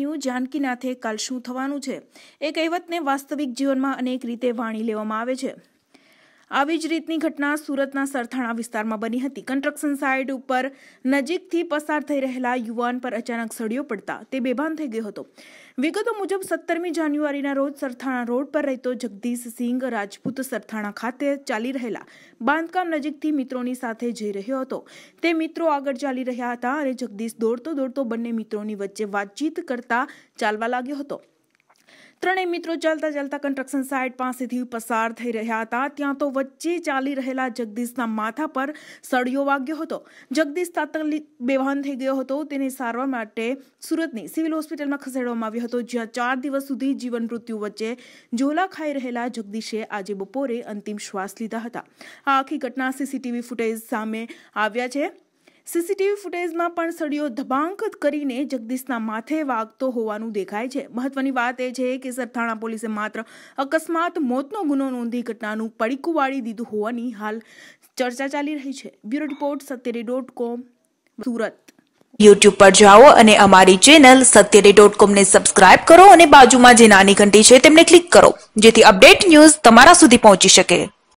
જાણ્યું જાનકીનાથે કાલ શું થવાનું છે એ કહેવતને વાસ્તવિક જીવનમાં અનેક રીતે વાણી લેવામાં આવે છે આવી જ રીતની ઘટના સુરતના સરથાણા વિસ્તારમાં બની હતી કન્સ્ટ્રક્શન સાઇટ ઉપર નજીકથી પસાર થઈ રહેલા યુવાન પર અચાનક સળિયો પડતા તે બેભાન થઈ ગયો હતો વિકતો મુજબ 17મી જાન્યુઆરીના રોજ સરથાણા રોડ પર રહેતો જગદીશ સિંહ રાજપૂત સરથાણા ખાતે ચાલી રહેલા બાંધકામ નજીકથી મિત્રોની સાથે જઈ રહ્યો હતો તે મિત્રો આગળ ચાલી રહ્યા હતા અને જગદીશ દોડતો દોડતો બંને મિત્રોની વચ્ચે વાતચીત કરતા ચાલવા લાગ્યો હતો ત્રણે મિત્રો ચાલતા ચાલતા કન્સ્ટ્રક્શન સાઇટ પાસેથી ઉપસાર્થઈ રહ્યા હતા ત્યાં તો વચ્ચે ચાલી રહેલા જગદીશના માથા પર સળિયો વાગ્યો હતો જગદીશ તાત્કાલિક બેહોન થઈ ગયો હતો તેને સારવાર માટે સુરતની સિવિલ હોસ્પિટલમાં ખસેડવામાં આવ્યો હતો જ્યાં 4 દિવસ સુધી જીવન મૃત્યુ વચ્ચે ઝોલા ખાઈ રહેલા જગદીશે આજે બપોરે અંતિમ શ્વાસ લીધા હતા આ આખી ઘટના સીટીવી ફૂટેજ સામે આવ્યા છે સીસીટીવી ફૂટેજમાં પણ સળિયો ધબાંક કરીને જગદીશના માથે વાગતો હોવાનું દેખાય છે મહત્વની વાત એ છે કે સરથાણા પોલીસે માત્ર અકસ્માત મોતનો ગુનો નોંધી ઘટનાનું પડીકું વાળી દીધું હોવાની હાલ ચર્ચા ચાલી રહી છે bureau report સત્યરે dot com Surat YouTube પર જાઓ અને અમારી ચેનલ સત્યરે ડોટ કોમને સબસ્ક્રાઇબ કરો અને બાજુમાં જે નાની ઘંટી છે તેમને ક્લિક કરો જેથી અપડેટ ન્યૂઝ તમારા સુધી પહોંચી શકે